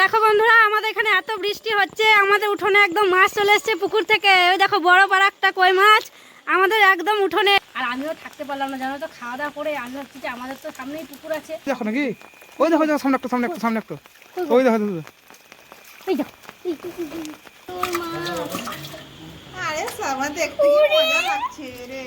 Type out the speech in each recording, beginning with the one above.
দেখো বন্ধুরা আমাদের এখানে এত বৃষ্টি হচ্ছে আমাদের উঠোনে একদম মাছ চলে এসছে পুকুর থেকে। ওই দেখো বড় বড় একটা কই মাছ আমাদের একদম উঠোনে। আর আমিও থাকতে পারলাম না জানো তো খাওয়া দাওয়া করে আমি ভাবছি যে আমাদের তো সামনেই পুকুর আছে। দেখো নাকি? ওই দেখো দেখো সামনে একটু সামনে একটু সামনে একটু। ওই দেখো দেখো এই দেখো আরে সামা দেখতে কি মজা লাগছে রে।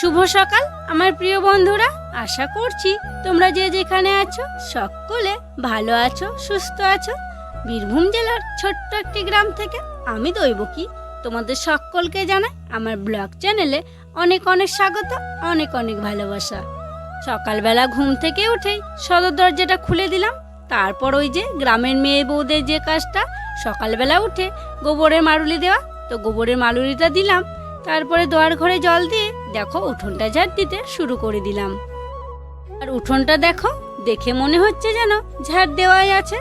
শুভ সকাল, আমার প্রিয় বন্ধুরা। আশা করছি তোমরা যে যেখানে আছো, সকলে ভালো আছো, সুস্থ আছো। বীরভূম জেলার ছোট্ট একটি গ্রাম থেকে আমি দৈব কি তোমাদের সকলকে জানাই আমার ব্লগ চ্যানেলে অনেক অনেক স্বাগত, অনেক অনেক ভালোবাসা। সকালবেলা ঘুম থেকে উঠেই সদর দরজাটা খুলে দিলাম। তারপর ওই যে গ্রামের মেয়ে বউদের যে কাজটা, সকালবেলা উঠে গোবরের মারুলি দেওয়া। তো গোবরের মারুলিটা দিলাম। তারপরে দোয়ার ঘরে জল দিয়ে দেখো উঠোনটা ঝাড় দিতে শুরু করে দিলাম। আর উঠোনটা দেখো, দেখে মনে হচ্ছে যেন ঝাড় দেওয়াই আছে।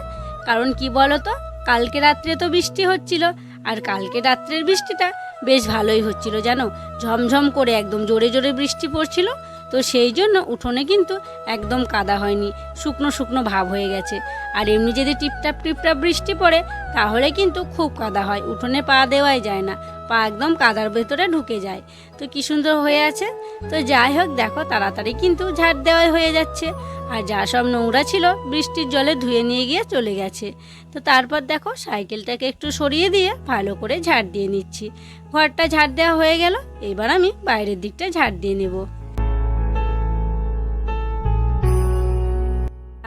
কারণ কি বলো তো কালকে রাত্রে তো বৃষ্টি হচ্ছিল, আর কালকে রাত্রের বৃষ্টিটা বেশ ভালোই হচ্ছিল জানো। ঝমঝম করে একদম জোরে জোরে বৃষ্টি পড়ছিল, তো সেই জন্য উঠোনে কিন্তু একদম কাদা হয়নি, শুকনো শুকনো ভাব হয়ে গেছে। আর এমনি যদি টিপটাপ টিপটাপ বৃষ্টি পড়ে, তাহলে কিন্তু খুব কাদা হয়, উঠোনে পা দেওয়াই যায় না। পা একদম কাদার ভেতরে ঢুকে যায়। তো কি সুন্দর হয়ে আছে? তো যাই হোক, দেখো তাড়াতাড়ি কিন্তু ঝাড় দেওয়াই হয়ে যাচ্ছে। আর যা সব নোংরা ছিল, বৃষ্টির জলে ধুয়ে নিয়ে গিয়ে চলে গেছে। তো তারপর দেখো সাইকেলটাকে একটু সরিয়ে দিয়ে ভালো করে ঝাড় দিয়ে নিচ্ছি। ঘরটা ঝাড় দেওয়া হয়ে গেল, এবার আমি বাইরের দিকটা ঝাড় দিয়ে নেব।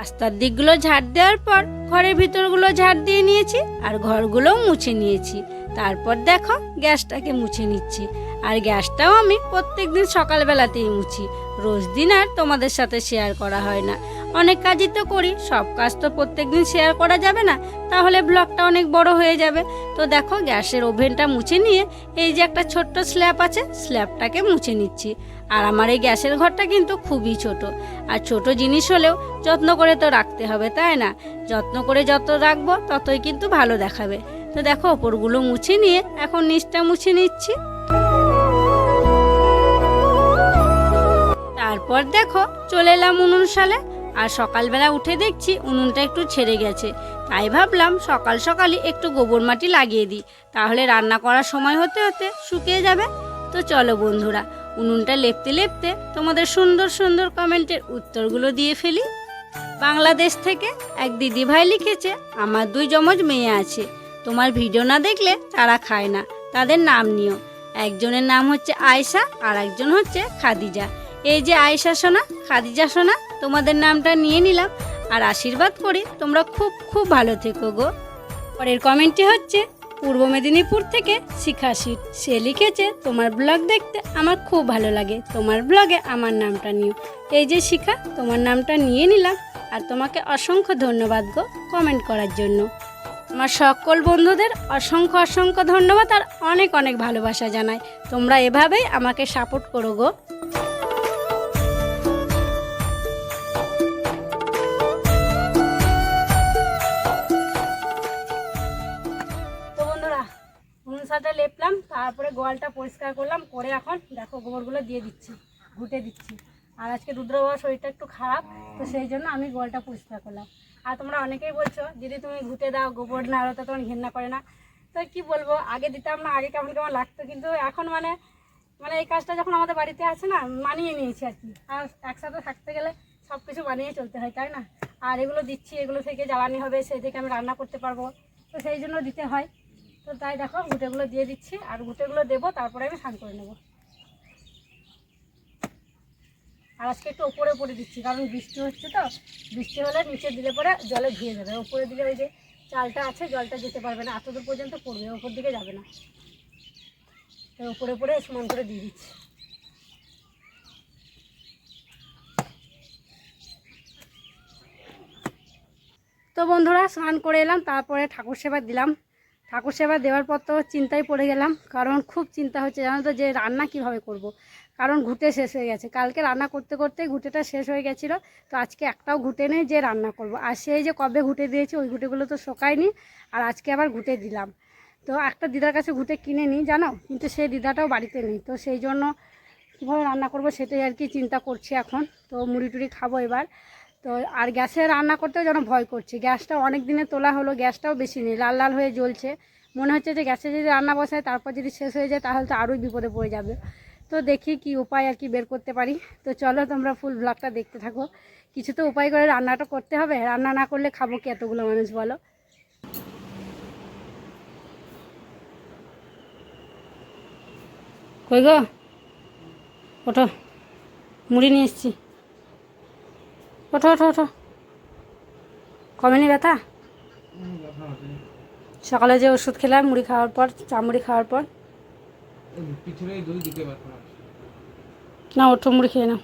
রাস্তার দিকগুলো ঝাড় দেওয়ার পর ঘরের ভিতরগুলো ঝাড় দিয়ে নিয়েছি, আর ঘরগুলোও মুছে নিয়েছি। তারপর দেখো, গ্যাসটাকে মুছে নিচ্ছি। আর গ্যাসটাও আমি প্রত্যেক দিন সকালবেলাতেই মুছি। রোজ দিন আর তোমাদের সাথে শেয়ার করা হয় না। অনেক কাজই তো করি, সব কাজ তো প্রত্যেক দিন শেয়ার করা যাবে না। তাহলে ব্লগটা অনেক বড় হয়ে যাবে। তো দেখো, গ্যাসের ওভেনটা মুছে নিয়ে এই যে একটা ছোট্ট স্ল্যাব আছে স্ল্যাবটাকে মুছে নিচ্ছি। আর আমার এই গ্যাসের ঘরটা কিন্তু খুবই ছোট। আর ছোট জিনিস হলেও যত্ন করে তো রাখতে হবে, তাই না? যত্ন করে যত রাখব, ততই কিন্তু ভালো দেখাবে। তো দেখো, ওপরগুলো মুছে নিয়ে এখন নিচটা মুছে নিচ্ছি। তারপর দেখো, চলে এলাম উনুন সালে আর সকালবেলা উঠে দেখছি উনুনটা একটু ছেড়ে গেছে। তাই ভাবলাম সকাল সকালই একটু গোবর মাটি লাগিয়ে দিই। তাহলে রান্না করার সময় হতে হতে শুকিয়ে যাবে। তো চলো বন্ধুরা, উনুনটা লেপতে লেপতে তোমাদের সুন্দর সুন্দর কমেন্টের উত্তরগুলো দিয়ে ফেলি। বাংলাদেশ থেকে এক দিদি ভাই লিখেছে, আমার দুই যমজ মেয়ে আছে। তোমার ভিডিও না দেখলে তারা খায় না। তাদের নাম নিও। একজনের নাম হচ্ছে আয়শা আর একজন হচ্ছে খাদিজা। এই যে আয়শা সোনা, খাদিজা সোনা, তোমাদের নামটা নিয়ে নিলাম আর আশীর্বাদ করি তোমরা খুব খুব ভালো থেকো গো। পরের কমেন্টটি হচ্ছে, পূর্ব মেদিনীপুর থেকে শিখা সিট সে লিখেছে, তোমার ব্লগ দেখতে আমার খুব ভালো লাগে। তোমার ব্লগে আমার নামটা নিও। এই যে শিখা, তোমার নামটা নিয়ে নিলাম আর তোমাকে অসংখ্য ধন্যবাদ গো কমেন্ট করার জন্য। আমার সকল বন্ধুদের অসংখ্য অসংখ্য ধন্যবাদ আর অনেক অনেক ভালোবাসা জানাই। তোমরা এভাবেই আমাকে সাপোর্ট করো গো। হুনসাটা লেপলাম, তারপরে গোয়ালটা পরিষ্কার করলাম, করে এখন দেখো গোবরগুলো দিয়ে দিচ্ছি, ঘুটে দিচ্ছি। আর আজকে রুদ্র বাবার শরীরটা একটু খারাপ, তো সেই জন্য আমি গোয়ালটা পরিষ্কার করলাম। আর তোমরা অনেকেই বলছো যদি তুমি ঘুটে দাও, গোবর না আরও তো তোমার ঘেন্না করে না। তো কি বলব, আগে দিতাম না, আগে কেমন কেমন লাগতো, কিন্তু এখন মানে মানে এই কাজটা যখন আমাদের বাড়িতে আছে না, মানিয়ে নিয়েছি আর কি। আর একসাথে থাকতে গেলে সব কিছু বানিয়ে চলতে হয়, তাই না? আর এগুলো দিচ্ছি, এগুলো থেকে জ্বালানি হবে, সেই থেকে আমি রান্না করতে পারব। তো সেই জন্য দিতে হয়। তো তাই দেখো, ঘুটেগুলো দিয়ে দিচ্ছি, আর ঘুটেগুলো দেবো, তারপরে আমি স্নান করে নেব। আর আজকে একটু ওপরে পরে দিচ্ছি, কারণ বৃষ্টি হচ্ছে তো। বৃষ্টি হলে নিচে দিলে পরে জলে ধুয়ে যাবে। ওপরে দিলে ওই যে চালটা আছে, জলটা যেতে পারবে না। এতদূর পর্যন্ত পড়বে, ওপর দিকে যাবে না। তো ওপরে পরে সমান করে দিয়ে দিচ্ছি। তো বন্ধুরা, স্নান করে এলাম, তারপরে ঠাকুর সেবা দিলাম। ঠাকুর সেবা দেওয়ার পর তো চিন্তায় পড়ে গেলাম, কারণ খুব চিন্তা হচ্ছে জানো তো, যে রান্না কীভাবে করব। কারণ ঘুটে শেষ হয়ে গেছে। কালকে রান্না করতে করতে ঘুটেটা শেষ হয়ে গেছিল। তো আজকে একটাও ঘুটে নেই যে রান্না করব। আর সেই যে কবে ঘুটে দিয়েছি, ওই ঘুটেগুলো তো শোকায়নি। আর আজকে আবার ঘুটে দিলাম। তো একটা দিদার কাছে ঘুটে কিনে নিই, জানো? কিন্তু সেই দিদাটাও বাড়িতে নেই। তো সেই জন্য কীভাবে রান্না করব সেটাই আর কি চিন্তা করছি এখন। তো মুড়ি টুড়ি খাব এবার। তো আর গ্যাসে রান্না করতেও যেন ভয় করছে। গ্যাসটা অনেক দিনে তোলা হলো, গ্যাসটাও বেশি নেই, লাল লাল হয়ে জ্বলছে। মনে হচ্ছে যে গ্যাসে যদি রান্না বসায় তারপর যদি শেষ হয়ে যায়, তাহলে তো আরোই বিপদে পড়ে যাবে। তো দেখি কি উপায় আর কি বের করতে পারি। তো চলো তোমরা ফুল ব্লগটা দেখতে থাকো। কিছু তো উপায় করে রান্নাটা করতে হবে। রান্না না করলে খাব কি এতগুলো মানুষ, বলো? কই গো? ওঠো। মুড়ি নিয়ে এসছি। ওঠো ওঠো ওঠো। কমেনি ব্যথা? সকালে যে ওষুধ খেলাম, মুড়ি খাওয়ার পর, চা মুড়ি খাওয়ার পর। পিছনে দুই দিকে ব্যথা না। ওঠো মুড়ি খেয়ে নাও।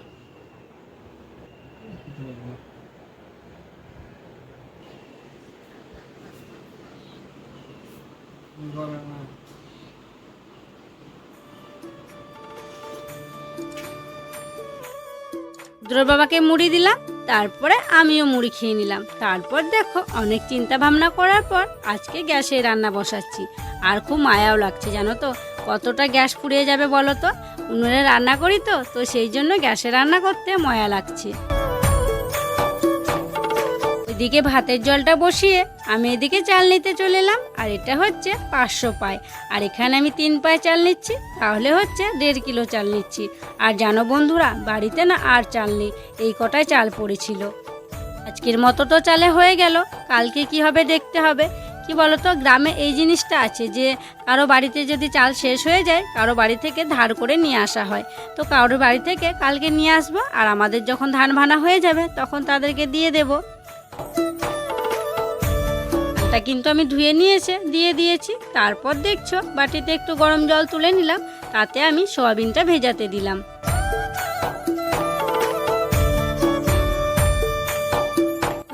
বাবাকে মুড়ি দিলাম তারপরে আমিও মুড়ি খেয়ে নিলাম। তারপর দেখো অনেক চিন্তা ভাবনা করার পর আজকে গ্যাসে রান্না বসাচ্ছি। আর খুব মায়াও লাগছে জানো তো? কতটা গ্যাস ফুরিয়ে যাবে বলো তো? উনুনে রান্না করি তো তো সেই জন্য গ্যাসে রান্না করতে ময়া লাগছে। এদিকে ভাতের জলটা বসিয়ে আমি এদিকে চাল নিতে চলে এলাম, আর এটা হচ্ছে পাঁচশো পায়। আর এখানে আমি তিন পায় চাল নিচ্ছি, তাহলে হচ্ছে দেড় কিলো চাল নিচ্ছি। আর জানো বন্ধুরা, বাড়িতে না আর চাল নেই, এই কটায় চাল পড়েছিল। আজকের মতো তো চালে হয়ে গেল, কালকে কি হবে দেখতে হবে। কি বলতো, গ্রামে এই জিনিসটা আছে যে, কারও বাড়িতে যদি চাল শেষ হয়ে যায়, কারও বাড়ি থেকে ধার করে নিয়ে আসা হয়। তো কারোর বাড়ি থেকে কালকে নিয়ে আসব, আর আমাদের যখন ধান ভানা হয়ে যাবে, তখন তাদেরকে দিয়ে দেবো। তা কিন্তু আমি ধুয়ে নিয়েছে, দিয়ে দিয়েছি। তারপর দেখছ, বাটিতে একটু গরম জল তুলে নিলাম, তাতে আমি সোয়াবিনটা ভেজাতে দিলাম।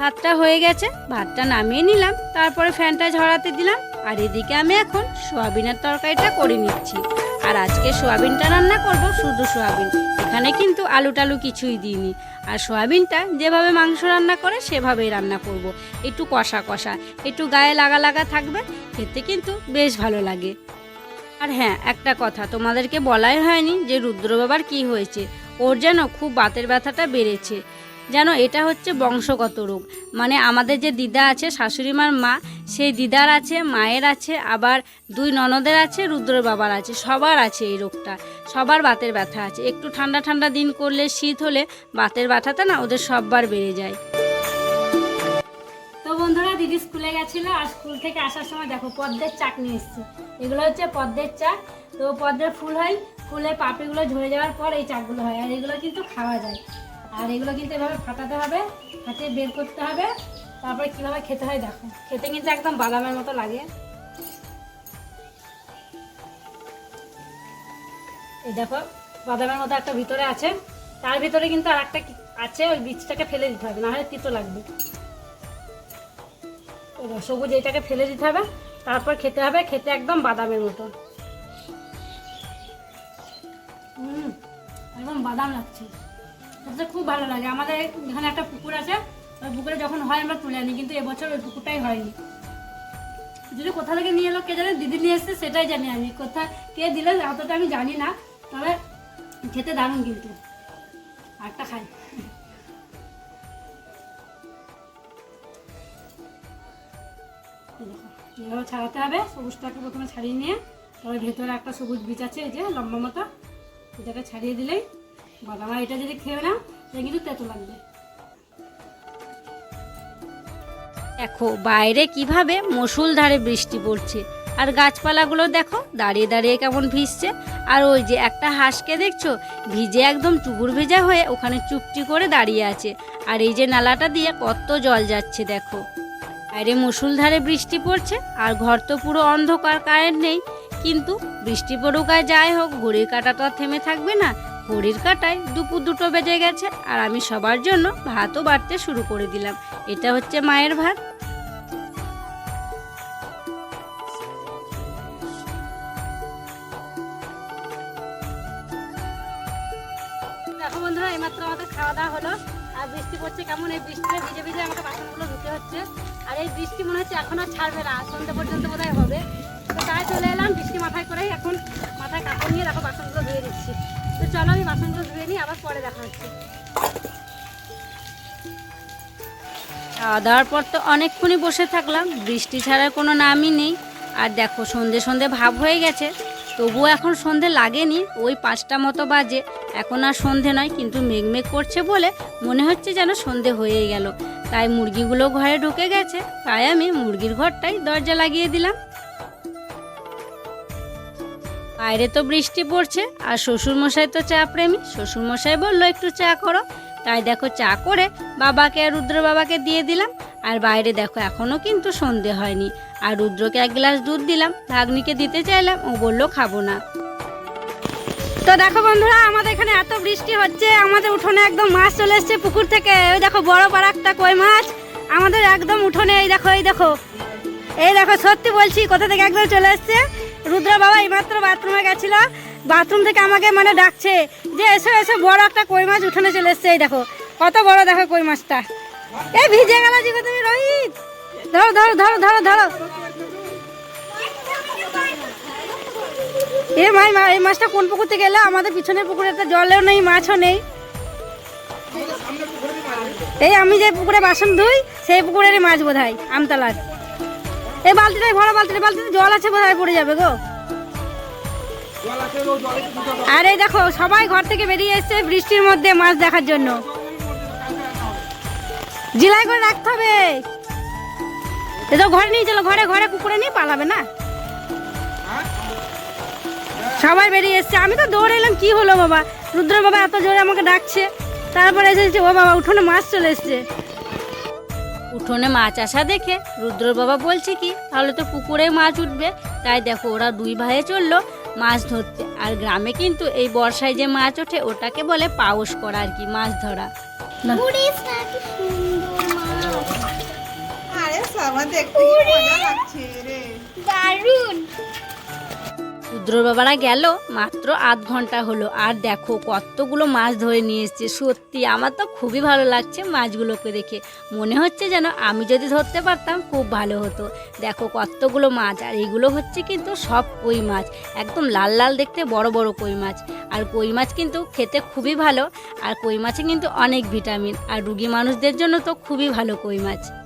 ভাতটা হয়ে গেছে, ভাতটা নামিয়ে নিলাম, তারপরে ফ্যানটা ঝরাতে দিলাম, আর এদিকে আমি এখন সোয়াবিনের তরকারিটা করে নিচ্ছি। আর আজকে সোয়াবিনটা রান্না করব শুধু সোয়াবিন, এখানে কিন্তু আলু টালু কিছুই দিইনি। আর সোয়াবিনটা যেভাবে মাংস রান্না করে সেভাবেই রান্না করব। একটু কষা কষা, একটু গায়ে লাগা লাগা থাকবে, খেতে কিন্তু বেশ ভালো লাগে। আর হ্যাঁ একটা কথা, তোমাদেরকে বলাই হয়নি যে রুদ্র বাবার কী হয়েছে, ওর যেন খুব বাতের ব্যথাটা বেড়েছে। যেন এটা হচ্ছে বংশগত রোগ। মানে আমাদের যে দিদা আছে শাশুড়ি মার মা, সেই দিদার আছে, মায়ের আছে, আবার দুই ননদের আছে রুদ্র বাবার আছে, সবার আছে এই রোগটা। সবার বাতের ব্যথা আছে। একটু ঠান্ডা ঠান্ডা দিন করলে, শীত হলে বাতের ব্যথাটা না ওদের সববার বেড়ে যায়। তো বন্ধুরা, দিদি স্কুলে গেছিল আর স্কুল থেকে আসার সময় দেখো পদ্মের চাক নিয়ে এসেছি। এগুলো হচ্ছে পদ্মের চাক। তো পদ্মের ফুল হয়। ফুলে পাপড়িগুলো ঝরে যাওয়ার পর এই চাকগুলো হয়। আর এগুলো কিন্তু খাওয়া যায়। আর এগুলো কিন্তু এভাবে ফাটাতে হবে, ফাটিয়ে বের করতে হবে। তারপরে কীভাবে খেতে হয় দেখো। খেতে কিন্তু একদম বাদামের মতো লাগে। এই দেখো, বাদামের মতো একটা ভিতরে আছে। তার ভিতরে কিন্তু আর একটা আছে, ওই বীজটাকে ফেলে দিতে হবে, নাহলে তিতো লাগবে। সবুজ এইটাকে ফেলে দিতে হবে। তারপর খেতে হবে খেতে একদম বাদামের মতো। হুম একদম বাদাম লাগছে। খেতে খুব ভালো লাগে। আমাদের এখানে একটা পুকুর আছে, ওই পুকুরে যখন হয় আমরা তুলে আনি, কিন্তু এবছর ওই পুকুরটাই হয়নি। যদি কোথা থেকে নিয়ে এলো কে জানে, দিদি নিয়ে এসছে, সেটাই জানি আমি। কোথা কে দিলে, অতটা আমি জানি না, তবে খেতে দারুণ কিন্তু। আরটা খাই। এভাবে ছাড়াতে হবে, সবুজটাকে প্রথমে ছাড়িয়ে নিয়ে তবে ভেতরে একটা সবুজ বীজ আছে, এই যে লম্বা মতো, এটাকে ছাড়িয়ে দিলেই আর এটা যদি খেয়ে না তাহলে কিন্তু তেতো লাগবে। দেখো, বাইরে কীভাবে ধারে বৃষ্টি পড়ছে। আর গাছপালাগুলো দেখো, দাঁড়িয়ে দাঁড়িয়ে কেমন ভিজছে। আর ওই যে একটা হাঁসকে দেখছ, ভিজে একদম টুকুর ভেজা হয়ে ওখানে চুপটি করে দাঁড়িয়ে আছে। আর এই যে নালাটা দিয়ে কত জল যাচ্ছে, দেখো। বাইরে ধারে বৃষ্টি পড়ছে, আর ঘর তো পুরো অন্ধকার, কারেন্ট নেই। কিন্তু বৃষ্টি পড়ুক আর যাই হোক, ঘড়ির কাঁটা তো আর থেমে থাকবে না। ঘড়ির কাটায় দুপুর দুটো বেজে গেছে আর আমি সবার জন্য ভাতও বাড়তে শুরু করে দিলাম। এটা হচ্ছে মায়ের ভাত। দেখো বন্ধুরা, এইমাত্র আমাদের খাওয়া দাওয়া হলো। আর বৃষ্টি পড়ছে কেমন? এই বৃষ্টিতে ভিজে ভিজে আমাকে বাসনগুলো ধুতে হচ্ছে। আর এই বৃষ্টি মনে হচ্ছে এখন আর ছাড়বে না সন্ধ্যা পর্যন্ত বোধহয় হবে। বাসনগুলো ধুয়ে দিচ্ছি। তো চলো আমি বাসনগুলো ধুয়ে নিই, আবার পরে দেখা হচ্ছে। খাওয়া দাওয়ার পর তো অনেকক্ষণই বসে থাকলাম, বৃষ্টি ছাড়ার কোনো নামই নেই। আর দেখো সন্ধে সন্ধে ভাব হয়ে গেছে, তবুও এখন সন্ধে লাগেনি, ওই পাঁচটা মতো বাজে। এখন আর সন্ধে নয়, কিন্তু মেঘমেঘ করছে বলে মনে হচ্ছে যেন সন্ধে হয়েই গেল। তাই মুরগিগুলো ঘরে ঢুকে গেছে, তাই আমি মুরগির ঘরটাই দরজা লাগিয়ে দিলাম। বাইরে তো বৃষ্টি পড়ছে, আর শ্বশুরমশাই তো চা প্রেমী। শ্বশুরমশাই বলল, একটু চা করো। তাই দেখো, চা করে বাবাকে আর রুদ্র বাবাকে দিয়ে দিলাম। আর বাইরে দেখো এখনও কিন্তু সন্ধে হয়নি। আর রুদ্রকে এক গ্লাস দুধ দিলাম, ভাগ্নিকে দিতে চাইলাম, ও বলল, খাব না। তো দেখো বন্ধুরা, আমাদের এখানে এত বৃষ্টি হচ্ছে, আমাদের উঠোনে একদম মাছ চলে এসছে পুকুর থেকে। ওই দেখো, বড় একটা কই মাছ? আমাদের একদম উঠোনে, এই দেখো এই দেখো। এই দেখো, সত্যি বলছি, কোথা থেকে একদম চলে এসছে? রুদ্র বাবা এইমাত্র বাথরুমে গেছিল। বাথরুম থেকে আমাকে মানে ডাকছে যে, এসো এসো, বড় একটা কই মাছ উঠোনে চলে এসছে। এই দেখো, কত বড় দেখো কই মাছটা। এই ভিজে গেল জিগো তুমি, রোহিত! ধরো ধরো ধরো ধরো ধরো। এ ভাই এই মাছটা কোন পুকুর থেকে এলো? আমাদের পিছনের পুকুরে তো জলেও নেই, মাছও নেই। এই আমি যে পুকুরে বাসন ধুই, সেই পুকুরেরই মাছ বোধ হয় আমতলার। এই বালতিটাই ভরা বালতিটা বালতিতে জল আছে বোধ হয় পড়ে যাবে গো। আর এই দেখো, সবাই ঘর থেকে বেরিয়ে এসছে বৃষ্টির মধ্যে মাছ দেখার জন্য। জিলাই করে রাখতে হবে। এ তো ঘরে নিয়ে চলো, ঘরে ঘরে কুকুরে নিয়ে পালাবে না। সবাই বেরিয়ে এসছে। আমি তো দৌড়ে এলাম, কি হলো বাবা? রুদ্র বাবা এত জোরে আমাকে ডাকছে। তারপরে এসেছে ও বাবা, উঠোনে মাছ চলে এসছে। উঠোনে মাছ আসা দেখে রুদ্র বাবা বলছে কি তাহলে তো পুকুরে মাছ উঠবে। তাই দেখো ওরা দুই ভাইয়ে চলল মাছ ধরতে। আর গ্রামে কিন্তু এই বর্ষায় যে মাছ ওঠে ওটাকে বলে পাউস করা আর কি মাছ ধরা। আরে রুদ্র বাবারা গেল, মাত্র আধ ঘণ্টা হলো। আর দেখো, কতগুলো মাছ ধরে নিয়ে এসছে। সত্যি, আমার তো খুবই ভালো লাগছে মাছগুলোকে দেখে। মনে হচ্ছে যেন আমি যদি ধরতে পারতাম, খুব ভালো হতো। দেখো, কতগুলো মাছ। আর এগুলো হচ্ছে কিন্তু সব কই মাছ। একদম লাল লাল দেখতে বড় বড় কই মাছ। আর কই মাছ কিন্তু খেতে খুবই ভালো। আর কই মাছে কিন্তু অনেক ভিটামিন। আর রুগী মানুষদের জন্য তো খুবই ভালো কই মাছ।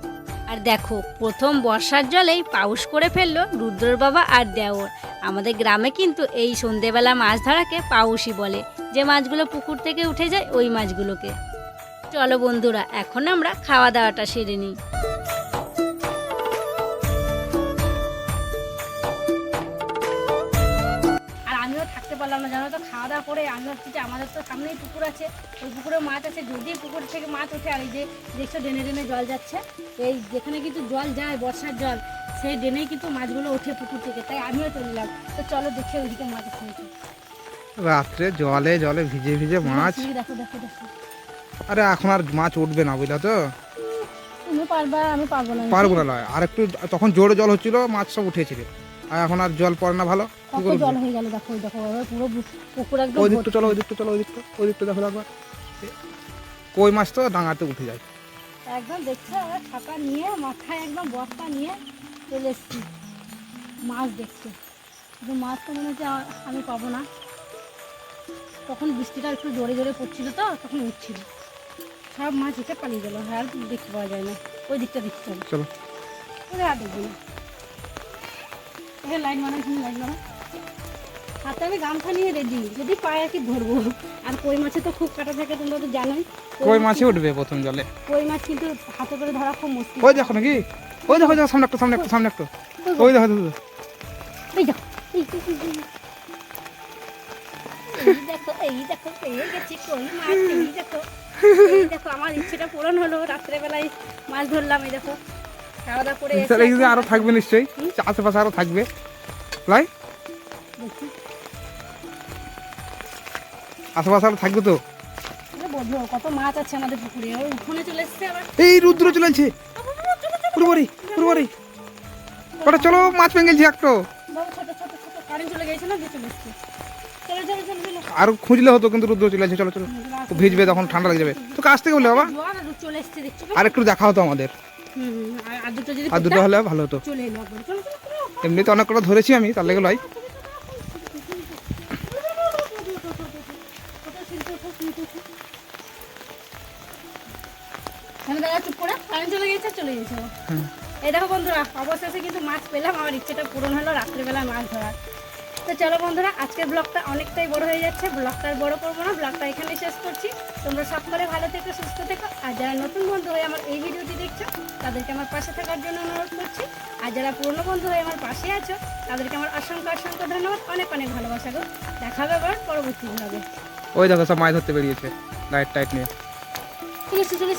আর দেখো, প্রথম বর্ষার জলেই পাউস করে ফেলল রুদ্রর বাবা আর দেওর। আমাদের গ্রামে কিন্তু এই সন্ধেবেলা মাছ ধরাকে পাউসই বলে, যে মাছগুলো পুকুর থেকে উঠে যায় ওই মাছগুলোকে। চলো বন্ধুরা, এখন আমরা খাওয়া দাওয়াটা সেরে নিই। জানো তো খাওয়া দাওয়া করে আমি ভাবছি যে আমাদের তো সামনেই পুকুর আছে। ওই পুকুরে মাছ আছে যদি পুকুর থেকে মাছ ওঠে আর এই যে দেখছ ডেনে ডেনে জল যাচ্ছে এই যেখানে কিন্তু জল যায় বর্ষার জল সেই ডেনেই কিন্তু মাছগুলো ওঠে পুকুর থেকে তাই আমিও চলে এলাম। তো চলো দেখে ওইদিকে মাছ নাকি। রাত্রে জলে জলে ভিজে ভিজে মাছ? দেখো দেখো দেখো। আরে এখন আর মাছ উঠবে না বুঝলা তো? তুমি পারবা আমি পারব না। পারব না আর একটু তখন জোরে জল হচ্ছিল মাছ সব উঠেছিল আর এখন আর জল পড়ে না ভালো। কত জল হয়ে গেল দেখো ওই দেখো পুরো পুকুর একদম ওই দিকটা চলো ওই দিকটা চলো ওই দিকটা ওই দিকটা দেখো একবার। কই মাছ তো? ডাঙাতে উঠে যায়। একদম দেখছ এবার ছাতা নিয়ে মাথায় একদম বস্তা নিয়ে চলে এসছি। মাছ দেখতে। কিন্তু মাছ তো মনে হচ্ছে আমি পাবো না। তখন বৃষ্টিটা একটু জোরে জোরে পড়ছিল তো তখন উঠছিল। সব মাছ এসে পালিয়ে গেলো আর দেখতে পাওয়া যায় না। ওই দিকটা দেখতে হবে। চলো। আর দেখব না। এখানে লাইন মারা এখানে লাইন মারা হাতে আমি গামছা নিয়ে রেডি যদি পায় আর কি ধরবো। আর কই মাছে তো খুব কাটা থাকে তোমরা তো জানোই। কই মাছে উঠবে প্রথম জলে? কই মাছ কিন্তু হাতে করে ধরা খুব মুশকিল। ওই দেখো নাকি? ওই দেখো দেখো সামনে একটু সামনে একটু সামনে একটু। ওই দেখো দেখো এই দেখো এই দেখো দেখো পেয়ে গেছি কই মাছ এই দেখো। এই দেখো আমার ইচ্ছেটা পূরণ হলো। রাত্রেবেলায় মাছ ধরলাম এই দেখো। খাওয়া দাওয়া করে এসে এই যে এখন আরও থাকবে নিশ্চয়ই। আশেপাশে আরও থাকবে। লাই? আশেপাশে আরও থাকবে তো? কত মাছ আছে আমাদের পুকুরে। উঠোনে চলে এসছে আবার। এই রুদ্র ওটা চলো মাছ গেছি একটু। আর খুঁজলে হতো কিন্তু রুদ্র চলে আছে চলো চলো। ভিজবে তখন ঠান্ডা লেগে যাবে। তো কাছ থেকে বলে বাবা। আর আর একটু দেখা হতো আমাদের। আর- দুটো হলে ভালো হতো। এমনিতে অনেক কটা ধরেছি আমি তার লেগে চলে গেছে এই দেখো বন্ধুরা অবশেষে কিন্তু মাছ পেলাম। আমার ইচ্ছেটা পূরণ হলো রাত্রেবেলা মাছ ধরার। তো চলো বন্ধুরা আজকের ব্লগটা অনেকটাই বড় হয়ে যাচ্ছে। ব্লগটা বড় করব না ব্লগটা এখানে শেষ করছি। তোমরা সকলে ভালো থেকো সুস্থ থেকো। আর যারা নতুন বন্ধু হয়ে আমার এই ভিডিওটি দেখছ তাদেরকে আমার পাশে থাকার জন্য অনুরোধ করছি। আর যারা পুরনো বন্ধু হয়ে আমার পাশে আছো তাদেরকে আমার অসংখ্য অসংখ্য ধন্যবাদ। অনেক অনেক ভালোবাসা গো। দেখা হবে আবার পরবর্তী ব্লগে ওই দেখো সব মাছ ধরতে বেরিয়েছে লাইট টাইট নিয়ে। চলে।